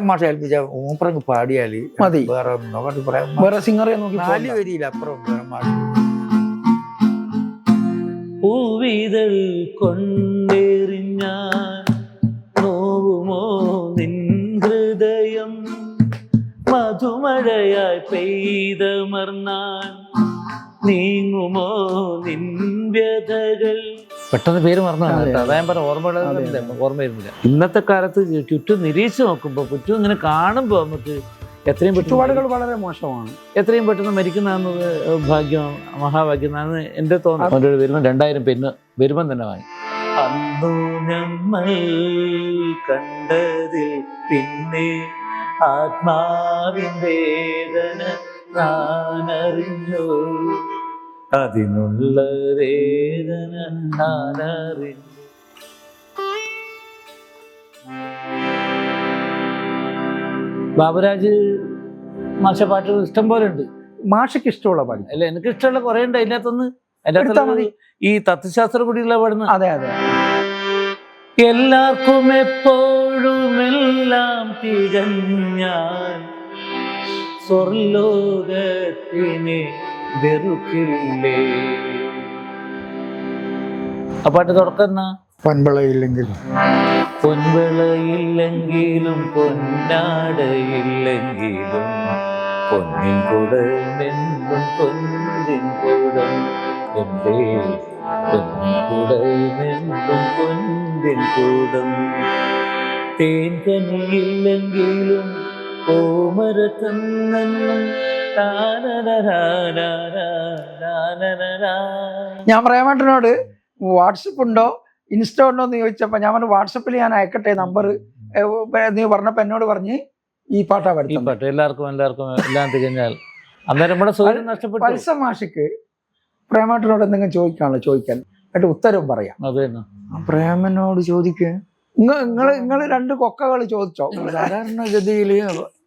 പ്രേം മാഷ ഏൽപ്പിച്ച മൂപ്പറങ്ങ് പാടിയാൽ മതി. വേറെ നോക്കട്ടെ പ്രേം വേറെ സിംഗറെ നോക്കി നാല്. വരിയില്ല അപ്പുറം പ്രേം മാഷ പൂവിതൾ കൊണ്ടേറിഞ്ഞാൻ നോവുമോ നിൻ ഹൃദയം മധുമഴയായി പെയ്തമർന്നാൻ നീങ്ങുമോ നിൻ വ്യഥകൾ പെട്ടെന്ന് പേര് മറന്നു അതായത് പറഞ്ഞ ഓർമ്മ ഓർമ്മ വരുന്നില്ല ഇന്നത്തെ കാലത്ത് ചുറ്റും നിരീക്ഷിച്ച് നോക്കുമ്പോൾ ചുറ്റും ഇങ്ങനെ കാണുമ്പോൾ നമുക്ക് എത്രയും ചുറ്റുപാടുകൾ വളരെ മോശമാണ്. എത്രയും പെട്ടെന്ന് മരിക്കുന്നതെന്നത് ഭാഗ്യം മഹാഭാഗ്യം എന്നാണ് എന്റെ തോന്നുന്നത് അവന്റെ വരുമ്പോൾ രണ്ടായിരം പെണ്ണ് വരുമ്പം തന്നെ വാങ്ങി. അന്നു നമ്മൾ കണ്ടതിൽ പിന്നെ ആത്മാവിൻ വേദന ഞാനറിഞ്ഞു. അതിനുള്ള വേദന ബാബുരാജ് മാഷ പാട്ടുകൾ ഇഷ്ടം പോലെ ഉണ്ട്. മാഷയ്ക്ക് ഇഷ്ടമുള്ള പാടി അല്ല? എനിക്ക് ഇഷ്ടമുള്ള കുറെ ഉണ്ട്. അതിനകത്തൊന്ന്. അതിനകത്ത് ഈ തത്വശാസ്ത്ര കുടിയുള്ള പാടുന്ന. അതെ അതെ. എല്ലാവർക്കും എപ്പോഴും എല്ലാം തികഞ്ഞാൽ സ്വർലോകത്തിനെ വെറുക്കില്ലേ? ആ പാട്ട് തുറക്കുന്ന പൻപിളയില്ലെങ്കിൽ പൊൻവിളയില്ലെങ്കിലും പൊന്നാടയില്ലെങ്കിലും പൊന്നിൻ കുടമെന്നും പൊന്നിൻ കുടം എന്തേ പൊന്നിൻ കുടമെന്നും പൊന്നിൻ കുടം തേൻ കനിയില്ലെങ്കിലും ഓമരക്കന്നെന്നും ഞാൻ പ്രേമേട്ടനോട് വാട്സപ്പ് ഉണ്ടോ? ഇൻസ്റ്റ ഉണ്ടോ എന്ന് ചോദിച്ചപ്പോ ഞാൻ പറഞ്ഞു വാട്സപ്പിൽ ഞാൻ അയക്കട്ടെ നമ്പർ നീ പറഞ്ഞപ്പോ എന്നോട് പറഞ്ഞ് ഈ പാട്ടാ വരുത്തുന്നത്. പാട്ട് എല്ലാവർക്കും എല്ലാവർക്കും എല്ലാം തികഞ്ഞാൽ. അന്നേരം നമ്മുടെ നഷ്ടപ്പെട്ടു. മാഷിക്ക് പ്രേമേട്ടനോട് എന്തെങ്കിലും ചോദിക്കാണല്ലോ ചോദിക്കാൻ. എന്നിട്ട് ഉത്തരവും പറയാം. അതെ പ്രേമനോട് ചോദിക്കുക നിങ്ങൾ നിങ്ങൾ രണ്ട് കൊക്കകൾ ചോദിച്ചോ? സാധാരണഗതിയിൽ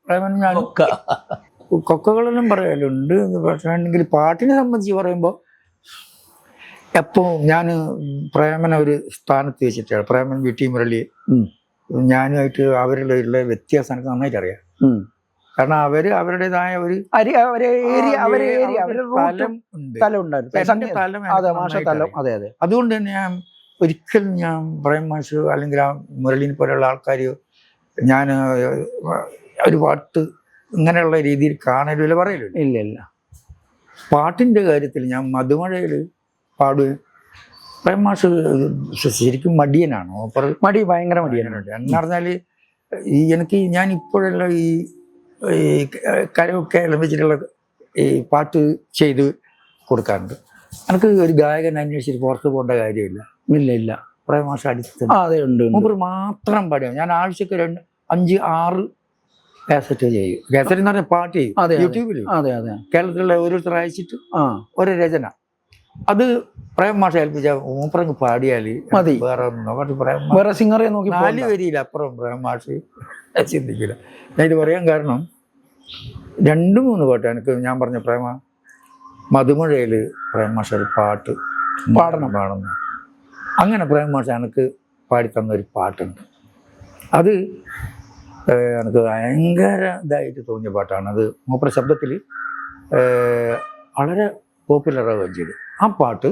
പ്രേമൻ ഞാൻ കൊക്കകളെല്ലാം പറയലുണ്ട് പക്ഷേണെങ്കിൽ പാട്ടിനെ സംബന്ധിച്ച് പറയുമ്പോൾ എപ്പോൾ ഞാൻ പ്രേമനെ ഒരു സ്ഥാനത്ത് വെച്ചിട്ടാണ്. Preman V T Murali. ഞാനുമായിട്ട് അവരിലുള്ള വ്യത്യാസം എനിക്ക് നന്നായിട്ട് അറിയാം. കാരണം അവർ അവരുടേതായ ഒരു അതുകൊണ്ട് തന്നെ ഞാൻ ഒരിക്കലും ഞാൻ പ്രേം മാഷ് അല്ലെങ്കിൽ ആ മുരളീനെ പോലെയുള്ള ആൾക്കാർ ഞാൻ ഒരു പാട്ട് ഇങ്ങനെയുള്ള രീതിയിൽ കാണലില്ല പറയലില്ല ഇല്ല ഇല്ല. പാട്ടിന്റെ കാര്യത്തിൽ ഞാൻ മധുമഴയിൽ പാടുകയും പ്രേം മാഷ് ശരിക്കും മടിയനാണ്. ഓപ്പർ മടി ഭയങ്കര മടിയനാണ് എന്ന് പറഞ്ഞാൽ ഈ എനിക്ക് ഞാൻ ഇപ്പോഴുള്ള ഈ കരമൊക്കെ ലഭിച്ചിട്ടുള്ള ഈ പാട്ട് ചെയ്ത് കൊടുക്കാറുണ്ട്. എനിക്ക് ഒരു ഗായകൻ അന്വേഷിച്ചിട്ട് പുറത്ത് പോകേണ്ട കാര്യമില്ല. ഇല്ല ഇല്ല. പ്രേം മാഷ് അടുത്ത് അതെ ഉണ്ട് ഉണ്ട്. മൂപ്പർ മാത്രം പാടിയാണ് ഞാൻ ആഴ്ചക്ക് രണ്ട് അഞ്ച് ആറ് കാസറ്റ് ചെയ്യും. കാസറ്റ് എന്ന് പറഞ്ഞാൽ പാട്ട് ചെയ്യും. യൂട്യൂബിൽ അതെ. അതെ കേരളത്തിലുള്ള ഓരോരുത്തർ അയച്ചിട്ട് ആ. ഒരു രചന. അത് പ്രേം മാഷ ഏൽപ്പിച്ച മൂപ്പറങ്ങ് പാടിയാൽ മതി. വേറെ വേറെ സിംഗറെ നോക്കി നാല്. വരിയില്ല അപ്പുറം പ്രേം മാഷ്. ചിന്തിക്കില്ല. ഞാൻ ഇത് പറയാൻ കാരണം രണ്ട് മൂന്ന് പാട്ട് എനിക്ക് ഞാൻ പറഞ്ഞ പ്രേമ മധുമഴയിൽ പ്രേം മാഷ ഒരു പാട്ട് പാടണം. പാടുന്നു അങ്ങനെ പ്രേം മാഷ എനിക്ക് പാടിത്തന്ന ഒരു പാട്ടുണ്ട്. അത് എനിക്ക് ഭയങ്കര ഇതായിട്ട് തോന്നിയ പാട്ടാണ്. അത് മൂപ്പര ശബ്ദത്തിൽ വളരെ പോപ്പുലറാവുകയും ചെയ്തു. ആ പാട്ട്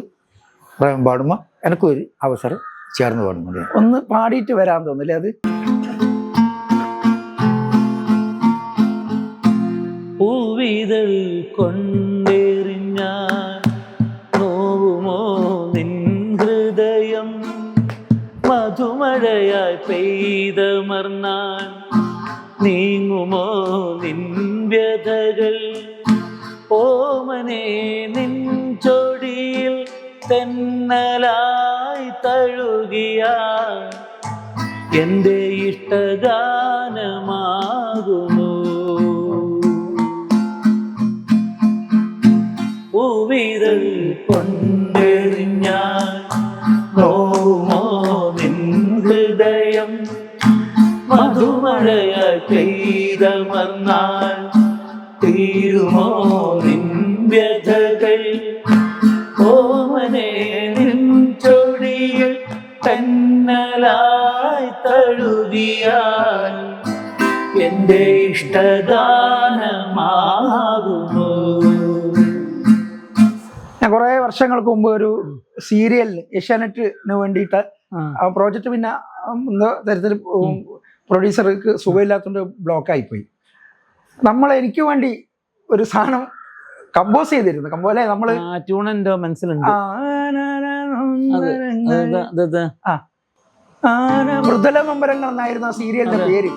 പാടുമ്പോൾ എനിക്കൊരു അവസരം ചേർന്ന് പാടുന്നുണ്ട്. ഒന്ന് പാടിയിട്ട് വരാൻ തോന്നില്ലേ അത്. പൂവിതൾ കൊണ്ടേറിഞ്ഞാൻ നോവുമോ നിൻ ഹൃദയം? മധുമഴയായി പെയ്തമർന്നാൻ നീങ്ങുമോ നിൻവ്യതകൾ ഓമനെ നിൻ ചൊടിയിൽ തെന്നലായി തഴുകിയ എന്റെ ഇഷ്ടഗാനമാകുന്നു ഉവിരൽ കൊണ്ടെറിഞ്ഞാൽ നോമോ നിൻ ഹൃദയം? മധുമഴയായി വന്നാൽ തീരുമോ നിൻ വ്യഥകൾ? ഓമനെ നിൻ ചൊടിയിൽ തന്നലായി തഴുതിയാൽ എന്റെ ഇഷ്ടദാനമാകുന്നു. ഞാൻ കുറേ വർഷങ്ങൾക്ക് മുമ്പ് ഒരു സീരിയലിന് ഏഷ്യാനെറ്റിന് വേണ്ടിയിട്ട് ആ. പ്രോജക്റ്റ് പിന്നെ എന്തോ തരത്തിൽ പ്രൊഡ്യൂസർക്ക് സുഖമില്ലാത്തതുകൊണ്ട് ബ്ലോക്കായിപ്പോയി. നമ്മൾ എനിക്ക് വേണ്ടി ഒരു സാധനം കമ്പോസ് ചെയ്തിരുന്നു. കമ്പോ അല്ലെ? നമ്മൾ ട്യൂൺ മനസ്സിലുണ്ട്. മൃദുല നൊമ്പരങ്ങൾ എന്നായിരുന്നു ആ സീരിയലിന്റെ പേര്.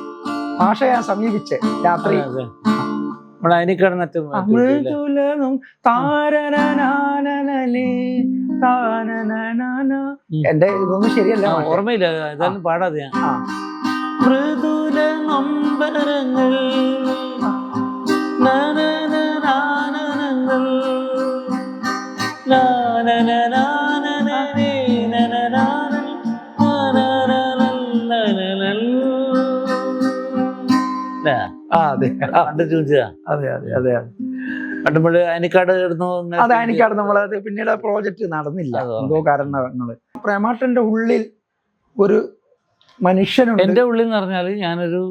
ഭാഷ ഞാൻ സമീപിച്ചേ രാത്രി. എന്റെ ഇതൊന്നും ശരിയല്ല. ഓർമ്മയില്ല. ഏതായാലും പാടാതെ ഞാൻ നാനനനനനനനൽ. അതെ അതെ അതെ അനിക്കാട് അതെ നമ്മളത് പിന്നീട് പ്രോജക്റ്റ് നടന്നില്ല എന്തോ കാരണങ്ങൾ പ്രേമാട്ടന്റെ ഉള്ളിൽ ഒരു മനുഷ്യനുണ്ട് എന്റെ ഉള്ളിൽ എന്ന് പറഞ്ഞാൽ ഞാനൊരു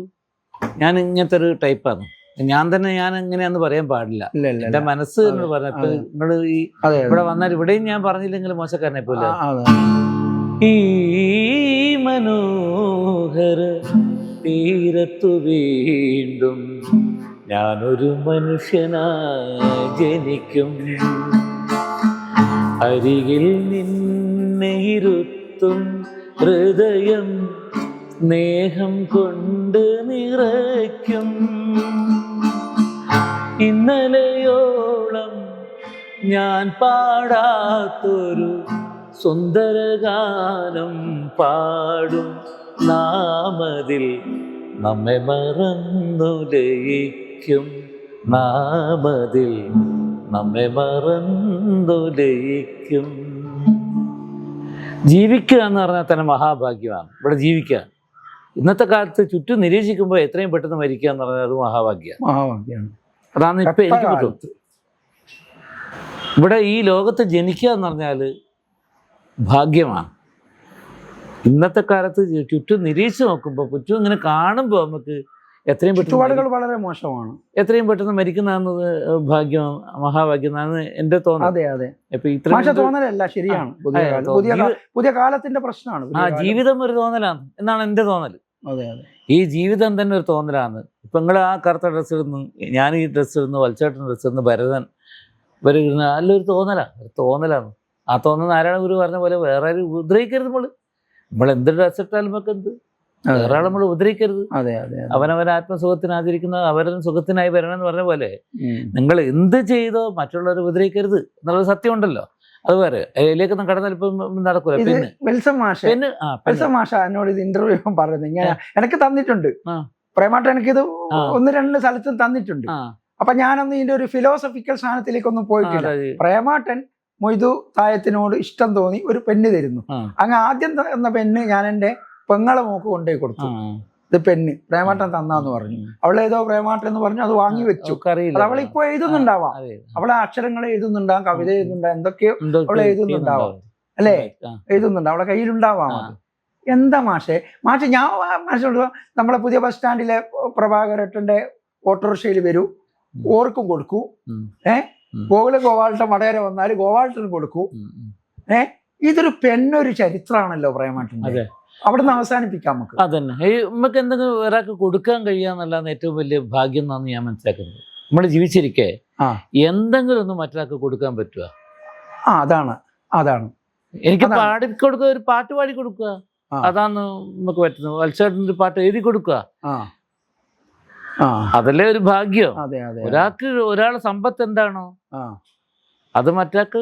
ഞാൻ ഇങ്ങനത്തെ ഒരു ടൈപ്പാണ് ഞാൻ തന്നെ ഞാൻ എങ്ങനെയാന്ന് പറയാൻ പാടില്ല. എന്റെ മനസ്സ് എന്ന് പറഞ്ഞ. നിങ്ങൾ ഈ. ഇവിടെ വന്നാൽ ഇവിടെയും ഞാൻ പറഞ്ഞില്ലെങ്കിൽ മോശക്കാരനെ പോലെ. ഈ മനോഹര തീരത്തു വീണ്ടും ഞാനൊരു മനുഷ്യനായി ജനിക്കും. അരികിൽ നിന്നെ ഇരുത്തും ഹൃദയം സ്നേഹം കൊണ്ട് നിറയ്ക്കും. ഇന്നലെയോളം ഞാൻ പാടാത്തൊരു സുന്ദരഗാനം പാടും. നാമതിൽ നമ്മെ മറന്നു ലയിക്കും. നാമതിൽ നമ്മെ മറന്നു ലയിക്കും. ജീവിക്കുക എന്ന് പറഞ്ഞാൽ തന്നെ മഹാഭാഗ്യമാണ്. ഇവിടെ ജീവിക്കുക. ഇന്നത്തെ കാലത്ത് ചുറ്റും നിരീക്ഷിക്കുമ്പോൾ എത്രയും പെട്ടെന്ന് മരിക്കുക എന്ന് പറഞ്ഞാൽ അത് മഹാഭാഗ്യമാണ്. മഹാഭാഗ്യാണ് അതാണ് ഇപ്പൊ എനിക്ക് പറ്റും ഇവിടെ ഈ ലോകത്ത് ജനിക്കുക എന്ന് പറഞ്ഞാൽ ഭാഗ്യമാണ്. ഇന്നത്തെ കാലത്ത് ചുറ്റും നിരീക്ഷിച്ച് നോക്കുമ്പോൾ ചുറ്റും ഇങ്ങനെ കാണുമ്പോൾ നമുക്ക് എത്രയും പെട്ടെന്ന് വളരെ മോശമാണ്. എത്രയും പെട്ടെന്ന് മരിക്കുന്നതെന്നത് ഭാഗ്യം മഹാഭാഗ്യം എന്റെ തോന്നൽ. അതെ അതെ. ഇപ്പൊ തോന്നലല്ല ശരിയാണ്. പുതിയ കാലത്തിന്റെ പ്രശ്നമാണ് ആ ജീവിതം ഒരു തോന്നലാണ് എന്നാണ് എന്റെ തോന്നൽ. അതെ അതെ. ഈ ജീവിതം തന്നെ ഒരു തോന്നലാണ്. ഇപ്പൊ നിങ്ങൾ ആ കറുത്ത ഡ്രസ്സ് ഇടുന്നു ഞാൻ ഈ ഡ്രസ്സ് ഇടുന്നു വലിച്ചേട്ടൻ ഡ്രസ്സ് ഇടുന്നു ഭരതൻ ഇവർ ഇടുന്ന നല്ലൊരു തോന്നലാണ് ഒരു തോന്നലാണ്. ആ തോന്നുന്ന നാരായണ ഗുരു പറഞ്ഞ പോലെ വേറെ ആരും ഉപദ്രവിക്കരുത് നമ്മൾ നമ്മൾ എന്ത് ഡ്രസ്സ് ഇട്ടാലും നമുക്ക് എന്ത് ആളെ നമ്മൾ ഉപദ്രവിക്കരുത് അതെ അതെ. അവനവൻ ആത്മസുഖത്തിന് ആചരിക്കുന്ന അവരും സുഖത്തിനായി വരണം എന്ന് പറഞ്ഞ പോലെ നിങ്ങൾ എന്ത് ചെയ്തോ മറ്റുള്ളവർ ഉപദ്രവിക്കരുത് എന്നുള്ളത് സത്യമുണ്ടല്ലോ. അത് വേറെ അതിലേക്കൊന്നും കടന്നാൽ ഇപ്പം നടക്കൂല. പിന്നെ വെൽസം മാഷ. പിന്നെ വെൽസം മാഷ എന്നോട് ഇത് ഇന്റർവ്യൂ പറയുന്നത് ഇങ്ങനെ എനിക്ക് തന്നിട്ടുണ്ട്. പ്രേമാട്ടം എനിക്കിത് ഒന്ന് രണ്ട് സ്ഥലത്തും തന്നിട്ടുണ്ട്. അപ്പൊ ഞാനൊന്ന് ഇതിന്റെ ഒരു ഫിലോസഫിക്കൽ സ്ഥാനത്തിലേക്ക് ഒന്ന് പോയിട്ടില്ല. പ്രേമാട്ടൻ മൊയ്തു തായത്തിനോട് ഇഷ്ടം തോന്നി ഒരു പെണ്ണ് തരുന്നു. അങ്ങ് ആദ്യം തന്ന പെണ്ണ് ഞാൻ എന്റെ പെങ്ങളെ മോക്ക് കൊണ്ടുപോയി കൊടുത്തു. ഇത് പെണ്ണ്. പ്രേമാട്ടൻ തന്നാന്ന് പറഞ്ഞു. അവൾ ഏതോ പ്രേമാട്ടൻ എന്ന് പറഞ്ഞു അത് വാങ്ങി വെച്ചു. അത് അവൾ എഴുതുന്നുണ്ടാവാം. അവളെ അക്ഷരങ്ങൾ എഴുതുന്നുണ്ടാവും കവിത എഴുതുന്നുണ്ടാവും എന്തൊക്കെയോ അവൾ എഴുതുന്നുണ്ടാവാം. അല്ലേ. എഴുതുന്നുണ്ട് അവളെ കയ്യിലുണ്ടാവാം അത്. എന്താ മാഷെ? മാഷെ ഞാൻ മാഷോട് നമ്മളെ പുതിയ ബസ് സ്റ്റാൻഡിലെ പ്രഭാകരട്ടന്റെ ഓട്ടോറിക്ഷയിൽ വരൂ. ഓർക്കും കൊടുക്കൂ. ഏ. ഗോകുല ഗോപാലട്ടൻ വടകര വന്നാൽ ഗോപാലട്ടന് കൊടുക്കൂ. ഏ? ഇതൊരു പെണ്ണൊരു ചരിത്രമാണല്ലോ പ്രേമാട്ടൻ. അവിടുന്ന് അവസാനിപ്പിക്കാം നമുക്ക്. അതന്നെ. നമുക്ക് എന്തെങ്കിലും ഒരാൾക്ക് കൊടുക്കാൻ കഴിയാന്നുള്ളതാണ് ഏറ്റവും വലിയ ഭാഗ്യം എന്നാണ് ഞാൻ മനസ്സിലാക്കുന്നത്. നമ്മൾ ജീവിച്ചിരിക്കെ. എന്തെങ്കിലും ഒന്ന് മറ്റൊരാൾക്ക് കൊടുക്കാൻ പറ്റുക ആ അതാണ്. അതാണ്. എനിക്ക് പാടി കൊടുക്കുക ഒരു പാട്ട് പാടി കൊടുക്കുക. അതാന്ന് അതാണ് നമുക്ക് പറ്റുന്നത്. വത്സരത്തിന് ഒരു പാട്ട് എഴുതി കൊടുക്കുക. ആ. ആ. അതല്ലേ ഒരു ഭാഗ്യം. ഒരാൾക്ക് ഒരാളെ സമ്പത്ത് എന്താണോ? ആ. അത് മറ്റൊരാൾക്ക്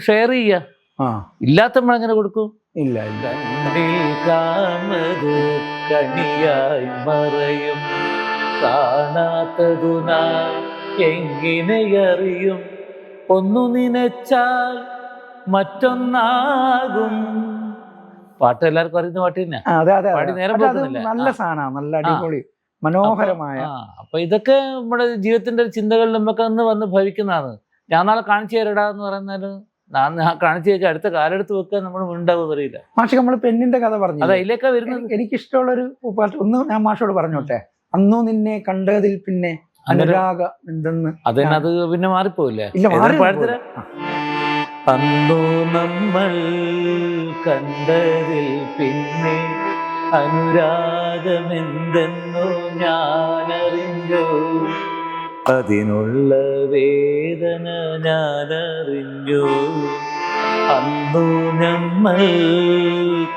ഷെയർ ചെയ്യുക. ആ. ഇല്ലാത്ത നമ്മൾ എങ്ങനെ കൊടുക്കും? ഇല്ല കണ്ണിൽ കാണത് കണിയായി മറയും. കാണാത്തതു നാം ഒന്നു നനച്ചാൽ മറ്റൊന്നാകും. പാട്ട് എല്ലാവർക്കും അറിയുന്ന പാട്ട് തന്നെ അതെ അതെ പാടി നേരം. നല്ല. സാധനമാണ് നല്ല അടിപൊളി മനോഹരമായ. അപ്പൊ ഇതൊക്കെ നമ്മുടെ ജീവിതത്തിന്റെ ചിന്തകളിൽ നമുക്ക് അന്ന് വന്ന് ഭവിക്കുന്നതാണ്. ഞാൻ നാളെ കാണിച്ചു തരടാ എന്ന് പറയുന്നാൽ ഞാൻ ഞാൻ കാണിച്ചു അടുത്ത കാലെടുത്ത് വെക്കാൻ നമ്മൾ ഉണ്ടാവും അറിയില്ല മാഷ് നമ്മൾ പെണ്ണിന്റെ കഥ പറഞ്ഞു അത് അതിലേക്കാ വരുന്നത്? എനിക്കിഷ്ടമുള്ള പാട്ട് ഒന്ന് ഞാൻ മാഷോട് പറഞ്ഞോട്ടെ. അന്നു നിന്നെ കണ്ടതിൽ പിന്നെ അനുരാഗ എന്തെന്ന് അതന്നെ അത് പിന്നെ മാറിപ്പോയില്ലേ പാടത്തിൽ? നമ്മൾ കണ്ടതിൽ പിന്നെ അനുരാഗമെന്തെന്നു ഞാനറിഞ്ഞു. അതിനുള്ള വേദന ഞാനറിഞ്ഞു. അന്നു നമ്മൾ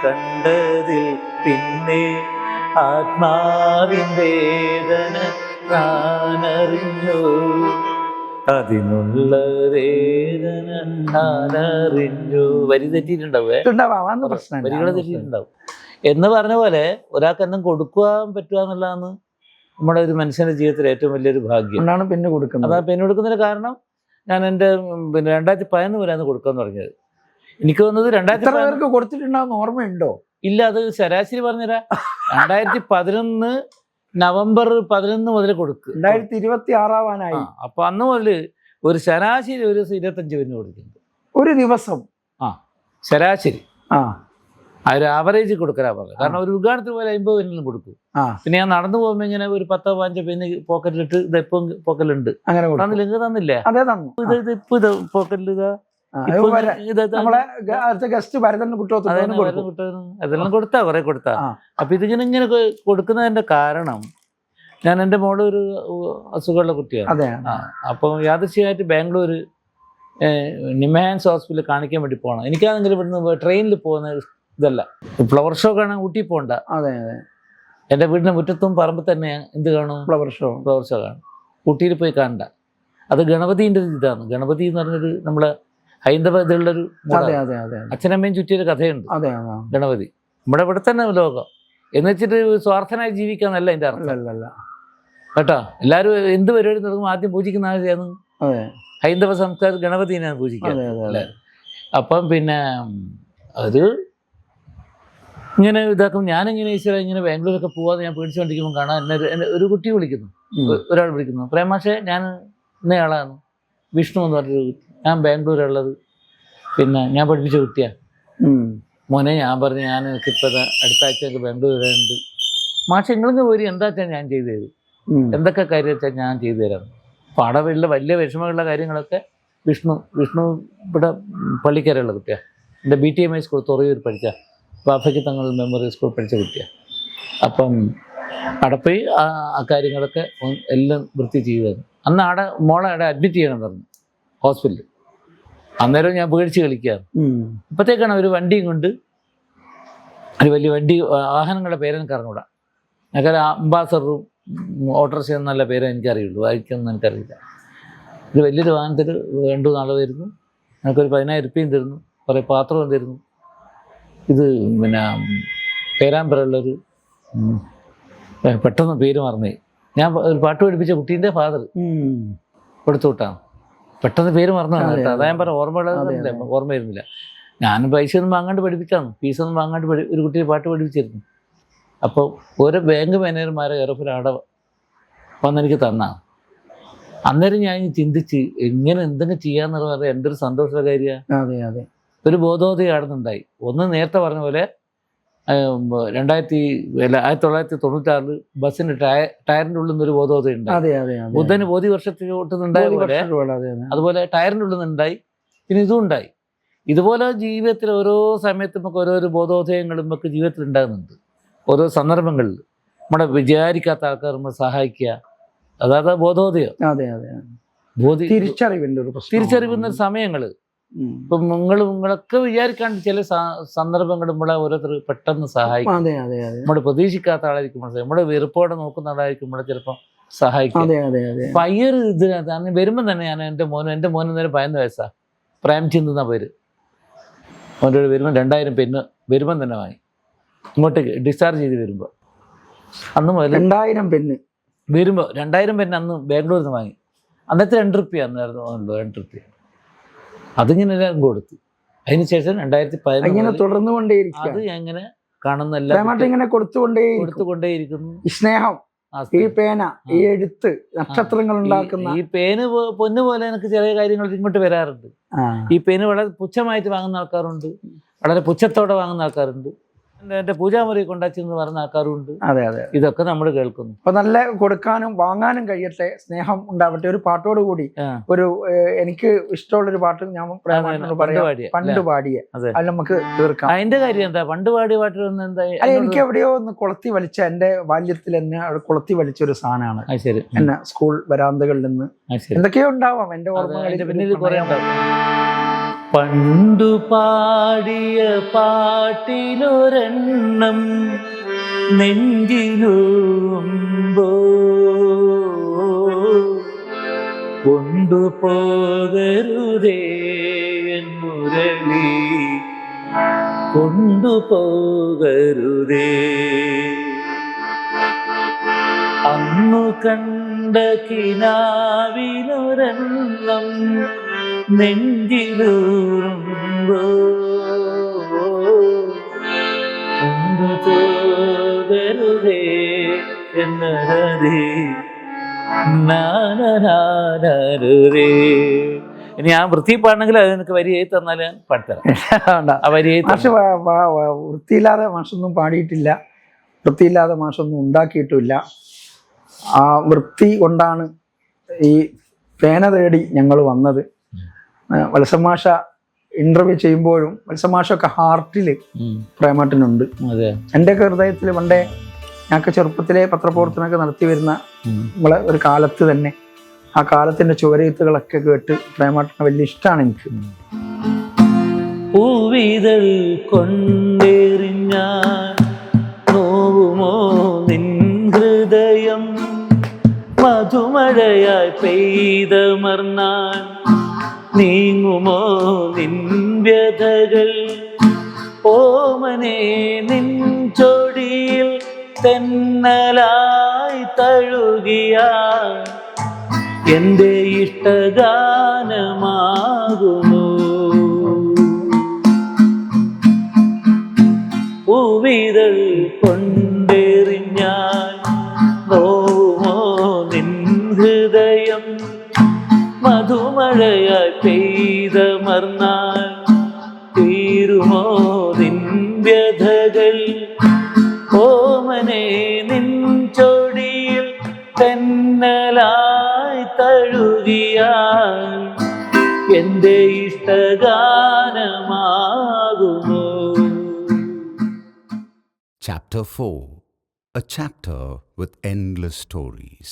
കണ്ടതിൽ പിന്നെ ആത്മാവിൻ വേദന ഞാനറിഞ്ഞു. അതിനുള്ള വേദന ഞാനറിഞ്ഞു. വരി തെറ്റിയിട്ടുണ്ടാവേ വരികൾ തെറ്റിയിട്ടുണ്ടാവും. എന്ന് പറഞ്ഞ പോലെ ഒരാൾക്ക് എന്തും കൊടുക്കുവാൻ പറ്റുക എന്നുള്ളതാണ് നമ്മുടെ ഒരു മനുഷ്യന്റെ ജീവിതത്തിൽ ഏറ്റവും വലിയൊരു ഭാഗ്യം. എന്നാണ് പിന്നെ കൊടുക്കുന്നത്. അതാ പെണ്ണ് കൊടുക്കുന്നതിന് കാരണം ഞാൻ എന്റെ പിന്നെ രണ്ടായിരത്തി പതിനൊന്ന് വരെയാണ് കൊടുക്കാൻ പറഞ്ഞത്. എനിക്ക് തോന്നുന്നത് രണ്ടായിരത്തി പേർക്ക് കൊടുത്തിട്ടുണ്ടാവുന്ന ഓർമ്മയുണ്ടോ? ഇല്ല അത് ശരാശരി പറഞ്ഞുതരാ. രണ്ടായിരത്തി പതിനൊന്ന് നവംബർ പതിനൊന്ന് മുതൽ കൊടുക്കും. രണ്ടായിരത്തി ഇരുപത്തി ആറാവാനായി അപ്പൊ അന്ന് മുതൽ ഒരു ശരാശരി ഒരു ദിവസം ഇരുപത്തഞ്ച് പേരിന് കൊടുക്കുന്നുണ്ട്. ഒരു ദിവസം. ആ ശരാശരി. ആ. ആ ഒരു ആവറേജ് കൊടുക്കലാ പറഞ്ഞത്. കാരണം ഒരു ഉദ്ഘാടനത്തിന് പോലെ അമ്പത് പേരിലും കൊടുക്കും. പിന്നെ ഞാൻ നടന്നു പോകുമ്പോൾ ഇങ്ങനെ ഒരു പത്തോ പതിനഞ്ചോ പെണ്ണ് പോക്കറ്റിലിട്ട് ഇത് എപ്പം പോക്കറ്റിലുണ്ട് അങ്ങനെ തന്നില്ല? ഇങ്ങ് തന്നില്ലേ? അതെ തന്നു. ഇത് ഇത് ഇപ്പൊ ഇത് പോക്കറ്റിൽ ഇതാ ഇത് ഇത് ഇത് അതെല്ലാം കൊടുത്താ കുറെ കൊടുത്താ. അപ്പൊ ഇതിങ്ങനെ ഇങ്ങനെ കൊടുക്കുന്നതിന്റെ കാരണം ഞാൻ എന്റെ മോൾ ഒരു അസുഖമുള്ള കുട്ടിയാണ്. അപ്പോൾ യാദൃശ്യമായിട്ട് ബാംഗ്ലൂർ നിമാൻസ് ഹോസ്പിറ്റലിൽ കാണിക്കാൻ വേണ്ടി പോകണം എനിക്കാണെങ്കിൽ ഇവിടുന്ന് ട്രെയിനിൽ പോകുന്ന ഇതല്ല. ഫ്ലവർ ഷോ കാണാൻ ഊട്ടി പോണ്ട. അതെ അതെ. എന്റെ വീടിന്റെ മുറ്റത്തും പറമ്പ് തന്നെ എന്ത് കാണും? ഫ്ലവർ ഷോ ഫ്ലവർ ഷോ കാണും. ഊട്ടിയിൽ പോയി കാണണ്ട. അത് ഗണപതിന്റെ ഒരു ഇതാണ്. ഗണപതി എന്ന് പറഞ്ഞൊരു നമ്മളെ ഹൈന്ദവ ഇതിലുള്ളൊരു അച്ഛനമ്മയും ചുറ്റിയൊരു കഥയുണ്ട്. ഗണപതി. നമ്മുടെ ഇവിടെ തന്നെ ലോകം. എന്ന് വെച്ചിട്ട് സ്വാർത്ഥനായി ജീവിക്കാന്നല്ല എന്റെ അർത്ഥം. കേട്ടോ? എല്ലാവരും എന്ത് പരിപാടി നടക്കുമ്പോൾ ആദ്യം പൂജിക്കുന്ന ആരെയാണ്? ഹൈന്ദവ സംസ്കാരം ഗണപതിനെയാണ് പൂജിക്കുക. അതെ അപ്പം പിന്നെ അത് ഇങ്ങനെ ഇതാക്കും. ഞാനിങ്ങനെ ഈശ്വര ഇങ്ങനെ ബാംഗ്ലൂരൊക്കെ പോവാതെ ഞാൻ പേടിച്ചുകൊണ്ടിരിക്കുമ്പോൾ കാണാൻ എന്നെ ഒരു- ഒരു കുട്ടി വിളിക്കുന്നു. ഒരാൾ വിളിക്കുന്നു. പ്രേമാഷെ ഞാൻ ഇന്നയാളാണ്. വിഷ്ണു എന്ന് പറഞ്ഞൊരു കുട്ടി. ഞാൻ ബാംഗ്ലൂരുള്ളത്. പിന്നെ ഞാൻ പഠിപ്പിച്ച കുട്ടിയാണ് മോനെ ഞാൻ പറഞ്ഞു ഞാൻ എനിക്കിപ്പോൾ അടുത്ത ആഴ്ച എനിക്ക് ബാംഗ്ലൂർ വരാനുണ്ട് മാഷെ ഇങ്ങനെ പോയി എന്താ വെച്ചാൽ ഞാൻ ചെയ്തു തരും? എന്തൊക്കെ കാര്യം വെച്ചാൽ ഞാൻ ചെയ്തു തരാം? അവിടെ വലിയ വിഷമമുള്ള കാര്യങ്ങളൊക്കെ വിഷ്ണു വിഷ്ണു ഇവിടെ പള്ളിക്കരയുള്ള കുട്ടിയാണ് എന്റെ B T M I school Thurayur പഠിച്ച. ബാഫയ്ക്ക് തങ്ങൾ മെമ്മറി സ്കൂൾ പഠിച്ച കുട്ടിയാണ് അപ്പം അവിടെ പോയി ആ കാര്യങ്ങളൊക്കെ എല്ലാം വൃത്തി ചെയ്തു തന്നു അന്ന് ആടെ മോളെ അവിടെ അഡ്മിറ്റ് ചെയ്യണം പറഞ്ഞു ഹോസ്പിറ്റലിൽ അന്നേരം ഞാൻ പേടിച്ച് കളിക്കാറ്. ഉം. ഇപ്പോഴത്തേക്കാണ് ഒരു വണ്ടിയും കൊണ്ട് ഒരു വലിയ വണ്ടി വാഹനങ്ങളുടെ പേര് എനിക്ക് അറിഞ്ഞൂടാ. ഞങ്ങൾക്ക് അംബാസഡറും ഓട്ടോറിക്ഷ എന്നുള്ള പേര് എനിക്കറിയുള്ളൂ. വായിക്കൊന്നും എനിക്കറിയില്ല. ഒരു വലിയൊരു വാഹനത്തിൽ രണ്ടു നാൾ വരുന്നു. ഞങ്ങൾക്കൊരു പതിനായിരം ഉറുപ്പ്യയും തരുന്നു. കുറേ പാത്രവും തരുന്നു. ഇത് പിന്നെ പേരാമ്പ്രയുള്ളൊരു പെട്ടെന്ന് പേര് മറന്നേ. ഞാൻ ഒരു പാട്ട് പഠിപ്പിച്ച കുട്ടീന്റെ ഫാദർ കൊടുത്തുവിട്ടാണ് പെട്ടെന്ന് പേര് മറന്നു കേട്ടോ. അതെ. ഞാൻ പറഞ്ഞ ഓർമ്മ വരുന്നില്ല. ഞാൻ പൈസ ഒന്നും വാങ്ങാണ്ട് പഠിപ്പിച്ചാണ് ഫീസൊന്നും വാങ്ങാണ്ട് പഠി ഒരു കുട്ടിയെ പാട്ട് പഠിപ്പിച്ചിരുന്നു. അപ്പോൾ ഓരോ ബാങ്ക് മാനേജർമാരെ ഏറെപ്പുറം അവിടെ വന്നെനിക്ക് തന്നാണ് അന്നേരം ഞാൻ ചിന്തിച്ച് എങ്ങനെ എന്തെങ്കിലും ചെയ്യാന്ന് പറഞ്ഞാൽ എന്റെ ഒരു സന്തോഷമുള്ള കാര്യമാണ് അതെ അതെ. ഒരു ബോധോദയം നിന്നുണ്ടായി ഒന്ന് നേരത്തെ പറഞ്ഞ പോലെ രണ്ടായിരത്തി അല്ല ആയിരത്തി തൊള്ളായിരത്തി തൊണ്ണൂറ്റാറിൽ ബസ്സിന്റെ ടയർ ടയറിന്റെ ഉള്ളിൽ നിന്നൊരു ബോധോദയം ഉണ്ടായി. ബുദ്ധന് ബോധി വർഷത്തിലോട്ടുന്നുണ്ടായ ഉണ്ടായ പോലെ അതുപോലെ ടയറിന്റെ ഉള്ളിൽ നിന്നുണ്ടായി. പിന്നെ ഇതും ഉണ്ടായി. ഇതുപോലെ ജീവിതത്തിൽ ഓരോ സമയത്തും നമുക്ക് ഓരോരോ ബോധോദയങ്ങളും നമുക്ക് ജീവിതത്തിൽ ഉണ്ടാകുന്നുണ്ട്. ഓരോ സന്ദർഭങ്ങളിൽ നമ്മുടെ വിചാരിക്കാത്ത ആൾക്കാർ നമ്മൾ സഹായിക്കുക. അതായത് ബോധോദയം. അതെ അതെ ബോധി തിരിച്ചറിവിന്റെ ഒരു പ്രശ്നം തിരിച്ചറിയുന്ന സമയങ്ങൾ. ഇപ്പം നിങ്ങൾ നിങ്ങളൊക്കെ വിചാരിക്കാണ്ട് ചില സന്ദർഭങ്ങൾ നമ്മളെ ഓരോരുത്തർ പെട്ടെന്ന് സഹായിക്കും. നമ്മൾ പ്രതീക്ഷിക്കാത്ത ആളായിരിക്കും. നമ്മുടെ വെറുപ്പോടെ നോക്കുന്ന ആളായിരിക്കും നമ്മളെ ചിലപ്പോൾ സഹായിക്കും അപ്പൊ ഈ ഒരു ഇതിനകത്ത് അന്ന് വരുമ്പോൾ തന്നെ ഞാൻ എന്റെ മോനും എന്റെ മോനും നേരെ പതിനൊന്ന് വയസ്സാ. പ്രേം എന്നാ പേര്. അവന്റെ കൂടെ വരുമ്പോൾ രണ്ടായിരം പെന്ന് വരുമ്പം തന്നെ വാങ്ങി. ഇങ്ങോട്ടേക്ക് ഡിസ്ചാർജ് ചെയ്ത് വരുമ്പോൾ അന്ന് മുതൽ രണ്ടായിരം പെന്ന്. വരുമ്പോൾ രണ്ടായിരം പെന്ന് അന്ന് ബാംഗ്ലൂരിൽ നിന്ന് വാങ്ങി. അന്നത്തെ രണ്ട് റുപ്യ അന്നായിരുന്നു രണ്ട് റുപ്യ. അതിങ്ങനെ എല്ലാം കൊടുത്തു. അതിനുശേഷം രണ്ടായിരത്തി പതിനൊന്ന് തുടർന്നു കൊണ്ടേയിരിക്കുക അത് എങ്ങനെ കാണുന്നല്ല ഇങ്ങനെ കൊടുത്തുകൊണ്ടേ കൊടുത്തുകൊണ്ടേയിരിക്കുന്നു. സ്നേഹം ഈ പേന ഈ എഴുത്ത് നക്ഷത്രങ്ങൾ ഉണ്ടാക്കുന്ന ഈ പേന് പൊന്നു പോലെ എനിക്ക് ചെറിയ കാര്യങ്ങൾ ഇങ്ങോട്ട് വരാറുണ്ട്. ഈ പേന് വളരെ പുച്ഛമായിട്ട് വാങ്ങുന്ന ആൾക്കാരുണ്ട്. വളരെ പുച്ഛത്തോടെ വാങ്ങുന്ന ആൾക്കാരുണ്ട്. എന്റെ പൂജാമുറി കൊണ്ടാച്ചെന്ന് പറഞ്ഞ ആൾക്കാരുണ്ട്. അതെ അതെ ഇതൊക്കെ നമ്മൾ കേൾക്കുന്നു. അപ്പൊ നല്ല കൊടുക്കാനും വാങ്ങാനും കഴിയട്ടെ സ്നേഹം ഉണ്ടാവട്ടെ. ഒരു പാട്ടോട് കൂടി ഒരു എനിക്ക് ഇഷ്ടമുള്ള ഒരു പാട്ട് ഞാൻ പണ്ട് പാടിയ, അതെ. നമുക്ക് തീർക്കാം. അതിന്റെ കാര്യം എന്താ? പണ്ട് പാടിയ പാട്ടിലൊന്നും എന്താ എനിക്ക് എവിടെയോ ഒന്ന് കൊളത്തി വലിച്ച എന്റെ ബാല്യത്തിൽ എന്നെ അവിടെ കൊളത്തി വലിച്ച ഒരു സാധനമാണ്. എന്നെ സ്കൂൾ വരാന്തകളിൽ നിന്ന് എന്തൊക്കെയോ ഉണ്ടാവാം. എന്റെ ഓർമ്മകളിൽ പിന്നിൽ കുറെ ഉണ്ടാവും. പണ്ടു പാടിയ പാട്ടിലൊരെണ്ണം നെഞ്ചിലുമ്പോ. കൊണ്ടുപോകരുതേ മുരളി. കൊണ്ടുപോകരുതേ അന്നു കണ്ട കിനാവിനൊരെണ്ണം നെഞ്ചിലൂറുമ്പോ കൊണ്ടുപോകരുതേ എന്നതേ. നാനനാനരുതേ. ഇനി ഞാൻ വൃത്തി പാടണമെങ്കിൽ അത് നിനക്ക് വരി എഴുതി തന്നാൽ ഞാൻ പാടിത്തരാം. ആ വരി മാഷ് വൃത്തിയില്ലാതെ മാഷൊന്നും പാടിയിട്ടില്ല. വൃത്തിയില്ലാതെ മാഷൊന്നും ഉണ്ടാക്കിയിട്ടുമില്ല ആ വൃത്തി കൊണ്ടാണ് ഈ പേന തേടി ഞങ്ങൾ വന്നത്. വത്സമാഷ ഇന്റർവ്യൂ ചെയ്യുമ്പോഴും വത്സമാഷൊക്കെ ഹാർട്ടിൽ പ്രേമാട്ടനുണ്ട്. എന്റെയൊക്കെ ഹൃദയത്തിൽ പണ്ടേ ഞങ്ങൾക്ക് ചെറുപ്പത്തിലെ പത്രപ്രവർത്തനമൊക്കെ നടത്തി വരുന്ന നമ്മളെ ഒരു കാലത്ത് തന്നെ. ആ കാലത്തിന്റെ ചുവരെഴുത്തുകളൊക്കെ കേട്ട് പ്രേമാട്ടനെ വലിയ ഇഷ്ടമാണ് എനിക്ക്. നോവുമോ നിൻ ഹൃദയം? മധുമഴയായി പെയ്തമർന്നാൻ നീങ്ങുമോ നിൻ വ്യഥകൾ ഓമനെ നിൻ ചൊടിയിൽ തെന്നലായി തഴുകിയ എന്റെ ഇഷ്ടഗാനമാകുന്നു പൂവിതൾ കൊണ്ടെറിഞ്ഞാൽ ഓമോ നിൻ ഹൃദയം? മധുമഴയായി പെയ്തമർന്നാൽ തീരുമോ നിൻ വ്യഥകൾ ഓമനെ നിൻ ചൊടിയിൽ തെന്നലായി തഴുകിയാൽ എന്റെ ഇഷ്ടഗാനമാകുമോ Chapter 4 A chapter with endless stories.